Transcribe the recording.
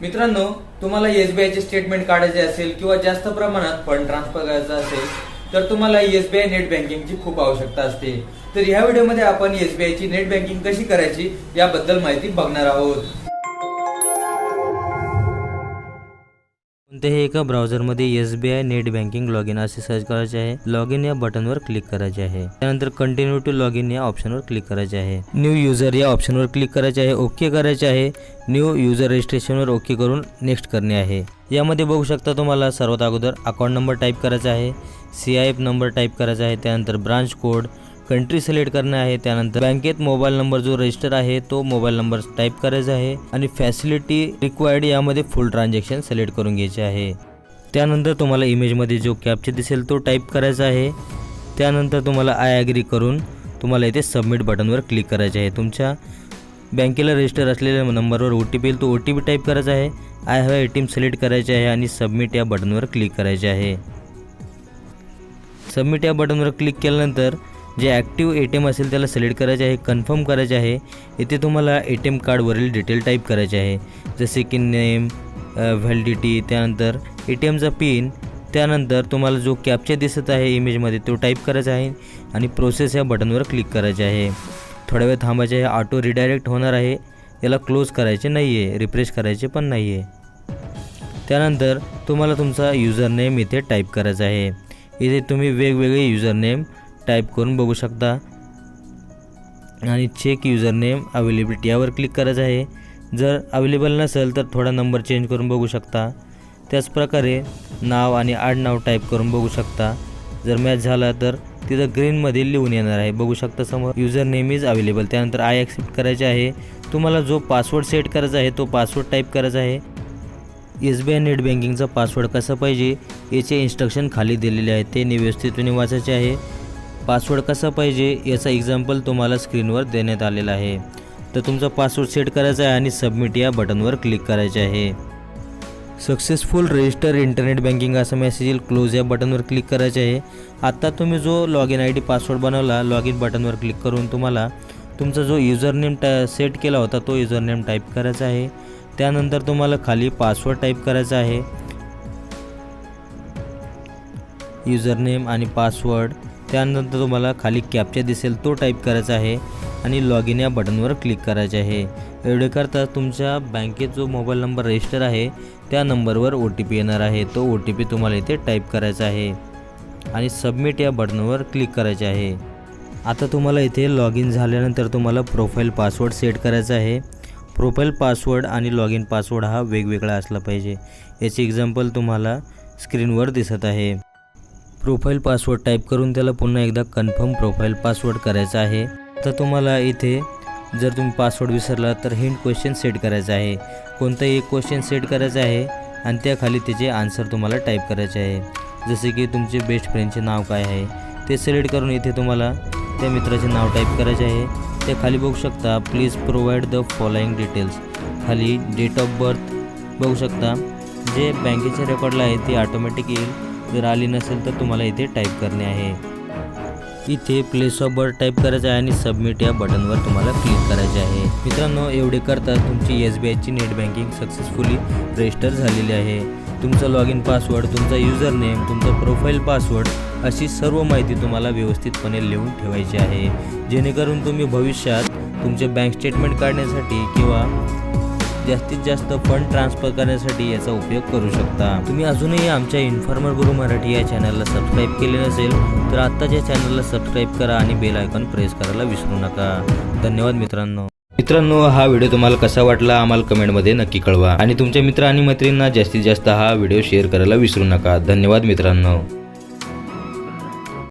मित्रांनो तुम्हाला एसबीआय चे स्टेटमेंट काढायचे असेल किंवा जास्त प्रमाणात फंड ट्रान्सफर करायचा असेल तर तुम्हाला एसबीआय नेट बँकिंगची खूप आवश्यकता असते. तर ह्या व्हिडिओमध्ये आपण एसबीआय ची नेट बँकिंग कशी करायची याबद्दल माहिती बघणार आहोत. कोणत्याही एका ब्राउझरमध्ये S B I net banking log in असे सर्च करायचे आहे. लॉग इन या बटनवर क्लिक करायचे आहे. त्यानंतर कंटिन्यू टू लॉग इन या ऑप्शनवर क्लिक करायचे आहे. न्यू युजर या ऑप्शनवर क्लिक करायचे आहे. ओके करायचे आहे. न्यू युजर रजिस्ट्रेशनवर ओके करून नेक्स्ट करणे आहे. यामध्ये बघू शकता तुम्हाला सर्वात अगोदर अकाउंट नंबर टाईप करायचा आहे. C I F number type करायचा आहे. त्यानंतर ब्रांच कोड कंट्री सिलेक्ट करणे आहे. त्यानंतर बँकेत मोबाईल नंबर जो रजिस्टर आहे तो मोबाईल नंबर टाईप करायचा आहे आणि फॅसिलिटी रिक्वायर्ड यामध्ये फुल ट्रान्झॅक्शन सिलेक्ट करून घ्यायचे आहे. त्यानंतर तुम्हाला इमेजमध्ये जो कॅप्चर दिसेल तो टाईप करायचा आहे. त्यानंतर तुम्हाला आय ॲग्री करून तुम्हाला इथे सबमिट बटनवर क्लिक करायचे आहे. तुमच्या बँकेला रजिस्टर असलेल्या नंबरवर ओ टी पी येईल तो ओ टी पी टाईप करायचा आहे. I have A T M select करायचे आहे आणि सबमिट या बटनवर क्लिक करायचे आहे. सबमिट या बटनवर क्लिक केल्यानंतर जे ॲक्टिव्ह ए टी एम असेल त्याला सिलेक्ट करायचे आहे कन्फर्म करायचे आहे. इथे तुम्हाला ए टी एम कार्डवरील डिटेल टाईप करायचे आहे. जसे की नेम व्हॅलिडिटी त्यानंतर ए टी एमचा पिन त्यानंतर तुम्हाला जो कॅप्चर दिसत आहे इमेजमध्ये तो टाईप करायचा आहे आणि प्रोसेस या बटनवर क्लिक करायचे आहे. थोड्या वेळ थांबायचे आहे ऑटो रिडायरेक्ट होणार आहे. याला क्लोज करायचे नाही आहे रिफ्रेश करायचे पण नाही आहे त्यानंतर तुम्हाला तुमचा युजर नेम इथे टाईप करायचा आहे. इथे तुम्ही वेगवेगळे युजर नेम टाईप करून बघू शकता. आणि चेक युजर नेम अवेलेबिलिटी यावर क्लिक करायचं आहे. जर अवेलेबल नसेल तर थोडा नंबर चेंज करून बघू शकता. त्याचप्रकारे नाव आणि आडनाव टाईप करून बघू शकता. जर मॅच झाला तर तिथं ग्रीनमध्ये लिहून येणार आहे. बघू शकता समोर युजर नेम इज अवेलेबल त्यानंतर आय ॲक्सेप्ट करायचे आहे. तुम्हाला जो पासवर्ड सेट करायचा आहे तो पासवर्ड टाईप करायचा आहे. एस बी आय नेट बँकिंगचा पासवर्ड कसा पाहिजे याचे इन्स्ट्रक्शन खाली दिलेले आहे. ते व्यवस्थितपणे वाचायचे आहे. पासवर्ड कसा पाहिजे याचा एक्झाम्पल तुम्हाला स्क्रीनवर देण्यात आलेला आहे. तर तुमचा पासवर्ड सेट करायचा आहे आणि सबमिट या बटनवर क्लिक करायचे आहे. सक्सेसफुल रजिस्टर इंटरनेट बँकिंग असा मेसेज येईल. क्लोज या बटनवर क्लिक करायचे आहे. आत्ता तुम्ही जो log in I D password बनवला लॉग इन बटनवर क्लिक करून तुम्हाला तुमचा जो युजर नेम टा सेट केला होता तो युजर नेम टाईप करायचा आहे. त्यानंतर तुम्हाला खाली पासवर्ड टाईप करायचा आहे. युजरनेम आणि पासवर्ड त्यानंतर तुम्हाला खाली कॅप्चा दिसेल तो टाईप करायचा आहे आणि लॉग इन या बटनवर क्लिक करायचे आहे. एवढे करता तुमच्या बँकेत जो मोबाईल नंबर रजिस्टर आहे त्या नंबरवर ओ टी पी येणार आहे. तो ओ टी पी तुम्हाला इथे टाईप करायचा आहे आणि सबमिट या बटनवर क्लिक करायचे आहे. आता तुम्हाला इथे लॉग इन झाल्यानंतर तुम्हाला प्रोफाईल पासवर्ड सेट करायचा आहे. प्रोफाईल पासवर्ड आणि लॉग इन पासवर्ड हा वेगवेगळा असला पाहिजे. याचे एक्झाम्पल तुम्हाला स्क्रीनवर दिसत आहे. प्रोफाईल पासवर्ड टाईप करून त्याला पुन्हा एकदा कन्फर्म प्रोफाईल पासवर्ड करायचा आहे. तर तुम्हाला इथे जर तुम्ही पासवर्ड विसरला तर हिंट क्वेश्चन सेट करायचा आहे. कोणताही एक क्वेश्चन सेट करायचा आहे आणि त्याखाली त्याचे आन्सर तुम्हाला टाईप करायचे आहे. जसे की तुमचे बेस्ट फ्रेंडचे नाव काय आहे ते सिलेक्ट करून इथे तुम्हाला त्या मित्राचे नाव टाईप करायचे आहे. ते खाली बघू शकता please provide the following details खाली डेट ऑफ बर्थ बघू शकता. जे बँकेच्या रेकॉर्डला आहे ते ऑटोमॅटिक येईल. जर आली नसेल तर तुम्हाला इथे टाईप करणे आहे. इथे प्लेस ऑफ बर्ड टाईप करायचं आहे आणि सबमिट या बटनवर तुम्हाला क्लिक करायचे आहे. मित्रांनो एवढे करता तुमची एस बी आयची नेट बँकिंग सक्सेसफुली रजिस्टर झालेली आहे. तुमचा लॉग इन पासवर्ड तुमचा युजर नेम तुमचा प्रोफाईल पासवर्ड अशी सर्व माहिती तुम्हाला व्यवस्थितपणे लिहून ठेवायची आहे. जेणेकरून तुम्ही भविष्यात तुमचे बँक स्टेटमेंट काढण्यासाठी किंवा जास्तीत जास्त फंड ट्रान्सफर करण्यासाठी याचा उपयोग करू शकता. तुम्ही अजूनही आमच्या इन्फॉर्मर गुरु मराठी या चॅनलला सबस्क्राईब केले नसेल तर आत्ताच्या चॅनलला सबस्क्राईब करा आणि बेल आयकॉन प्रेस करायला विसरू नका. धन्यवाद मित्रांनो. मित्रांनो हा व्हिडिओ तुम्हाला कसा वाटला आम्हाला कमेंटमध्ये नक्की कळवा. आणि तुमच्या मित्र आणि मैत्रिणींना जास्तीत जास्त हा व्हिडिओ शेअर करायला विसरू नका. धन्यवाद मित्रांनो.